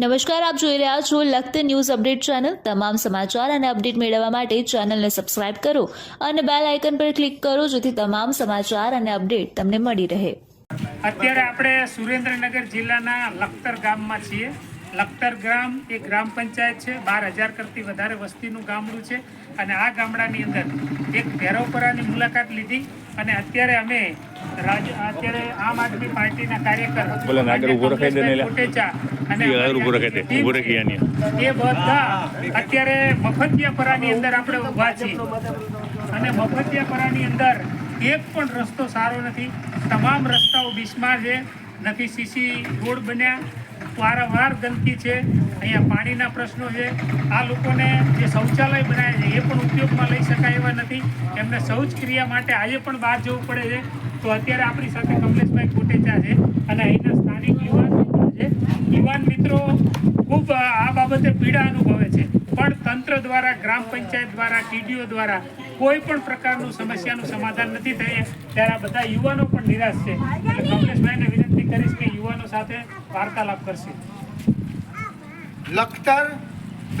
નમસ્કાર, આપ જોઈ રહ્યા છો લખત ન્યૂઝ અપડેટ ચેનલ. તમામ સમાચાર અને અપડેટ મેળવવા માટે ચેનલને સબસ્ક્રાઇબ કરો અને બેલ આઇકન પર ક્લિક કરો જેથી તમામ સમાચાર અને અપડેટ તમને મળી રહે. અત્યારે આપણે સુરેન્દ્રનગર જિલ્લાના લખતર ગામમાં છીએ. લખતર ગ્રામ એ ગ્રામ પંચાયત છે. બાર હજાર કરતી વધારે વસ્તીનું ગામડું છે. અને આ ગામડાની અંદર એક ભેરવપરાની મુલાકાત લીધી. અને અત્યારે અમે અત્યારે આમ આદમી પાર્ટીના કાર્યકર બોલે આગળ ઊભો રખાઈ દે ને અને આગળ રખાઈ દે. આની. એ બધા અત્યારે મફતિયાપરાની અંદર આપણે ઊભા છીએ અને મફતિયાપરાની અંદર એક પણ રસ્તો સારો નથી તમામ રસ્તાઓ બિસ્માર છે નથી સીસી રોડ બન્યા વારંવાર ગંદકી છે. અહીંયા પાણીના પ્રશ્નો છે. આ લોકોને જે શૌચાલય બનાવે છે, એ પણ ઉપયોગમાં લઈ શકાય એવા નથી. એમને શૌચ ક્રિયા માટે આજે પણ બહાર જવું પડે છે. તો અત્યારે આપણી સાથે કમલેશભાઈ કોટેચા છે અને અહીંના સ્થાનિક યુવાન મિત્રો છે. યુવાન મિત્રો ખૂબ આ બાબતે પીડા અનુભવે છે. પણ તંત્ર દ્વારા, ગ્રામ પંચાયત દ્વારા, ટીડીઓ દ્વારા કોઈ પણ પ્રકારનું સમસ્યાનું સમાધાન નથી થઈ ત્યારે આ બધા યુવાનો પણ નિરાશ છે. એટલે વિનંતી કરીશ કે યુવાનો સાથે વાર્તાલાપ કરશે. લખતર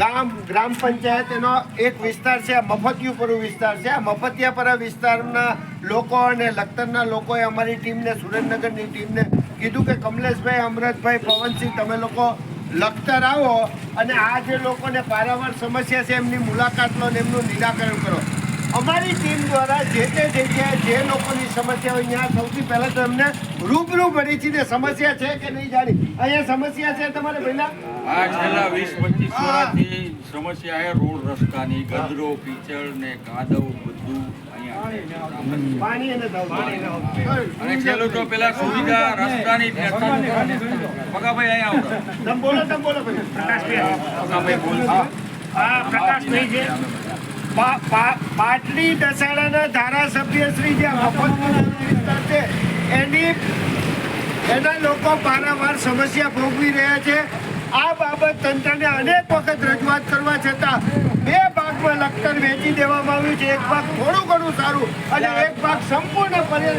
ગામ, ગ્રામ પંચાયત એનો એક વિસ્તાર છે, આ મફતિયુપરુ વિસ્તાર છે. આ મફતિયાપરા વિસ્તારના લોકો અને લખતરના લોકોએ અમારી ટીમને, સુરેન્દ્રનગરની ટીમને કીધું કે, કમલેશભાઈ, અમરતભાઈ, પવનસિંહ, તમે લોકો લખતર આવો અને આ જે લોકોને પારાવાર સમસ્યા છે, એમની મુલાકાત લો અને એમનું નિરાકરણ કરો. અમારી ટીમ દ્વારા જે તે જગ્યાએ જે લોકોની સમસ્યા હોય ત્યાં સૌથી પહેલાં તો એમને રૂબરૂ ને સમસ્યા છે કે નહીં જાણી. અહીંયા સમસ્યા છે તમારે પહેલાં આ છેલ્લા વીસ પચીસ વર્ષથી સમસ્યા છે રોડ રસ્તાની ગદરો કીચડ ને કાદવ બધું અહીંયા પાણી અને અને છેલ્લું તો પેલા સુવિધા રસ્તાની પગાભાઈ અહીંયા આવતા. તમે બોલો તમે બોલો. પ્રકાશભાઈ હા છે પાટલી દસાડાના ધારાસભ્ય શ્રી જે મફત છે, એની એના લોકો વારંવાર સમસ્યા ભોગવી રહ્યા છે. આ બાબત તંત્રને અનેક વખત રજૂઆત કરવા છતાં બે ભાગમાં લખતર વેચી દેવામાં આવ્યું છે. એક ભાગ થોડું ઘણું સારું અને એક ભાગ સંપૂર્ણપણે